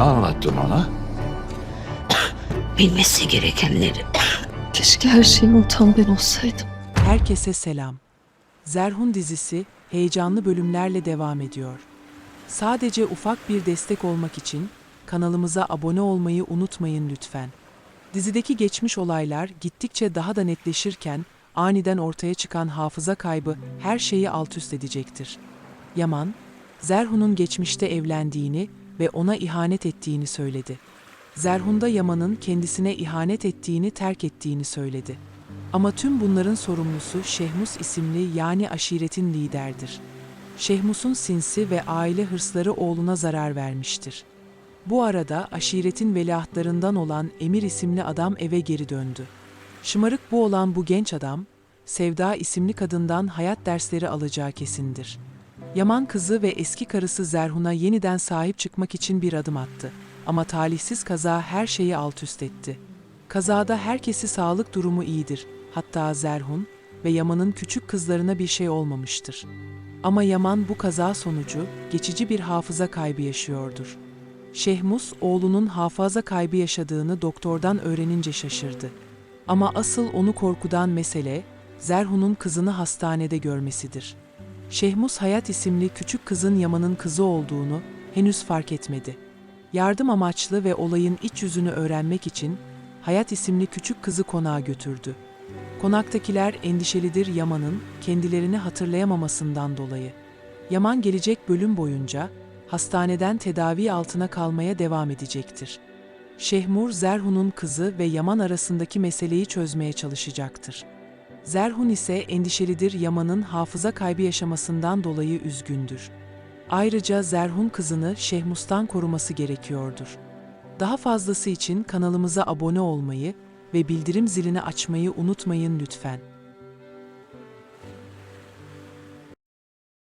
anlattın ona? Bilmesi gerekenleri. Keşke her şeyi unutan ben olsaydım. Herkese selam. Zerhun dizisi heyecanlı bölümlerle devam ediyor. Sadece ufak bir destek olmak için kanalımıza abone olmayı unutmayın lütfen. Dizideki geçmiş olaylar gittikçe daha da netleşirken aniden ortaya çıkan hafıza kaybı her şeyi alt üst edecektir. Yaman, Zerhun'un geçmişte evlendiğini ve ona ihanet ettiğini söyledi. Zerhun da Yaman'ın kendisine ihanet ettiğini, terk ettiğini söyledi. Ama tüm bunların sorumlusu Şehmus isimli yani aşiretin liderdir. Şehmus'un sinsi ve aile hırsları oğluna zarar vermiştir. Bu arada aşiretin veliahtlarından olan Emir isimli adam eve geri döndü. Şımarık bu olan bu genç adam, Sevda isimli kadından hayat dersleri alacağı kesindir. Yaman kızı ve eski karısı Zerhun'a yeniden sahip çıkmak için bir adım attı. Ama talihsiz kaza her şeyi alt üst etti. Kazada herkesi sağlık durumu iyidir. Hatta Zerhun ve Yaman'ın küçük kızlarına bir şey olmamıştır. Ama Yaman bu kaza sonucu geçici bir hafıza kaybı yaşıyordur. Şehmus oğlunun hafıza kaybı yaşadığını doktordan öğrenince şaşırdı. Ama asıl onu korkudan mesele Zerhun'un kızını hastanede görmesidir. Şehmus Hayat isimli küçük kızın Yaman'ın kızı olduğunu henüz fark etmedi. Yardım amaçlı ve olayın iç yüzünü öğrenmek için Hayat isimli küçük kızı konağa götürdü. Konaktakiler endişelidir Yaman'ın kendilerini hatırlayamamasından dolayı. Yaman gelecek bölüm boyunca hastaneden tedavi altına kalmaya devam edecektir. Şehmur Zerhun'un kızı ve Yaman arasındaki meseleyi çözmeye çalışacaktır. Zerhun ise endişelidir Yaman'ın hafıza kaybı yaşamasından dolayı üzgündür. Ayrıca Zerhun kızını Şehmus'tan koruması gerekiyordur. Daha fazlası için kanalımıza abone olmayı ve bildirim zilini açmayı unutmayın lütfen.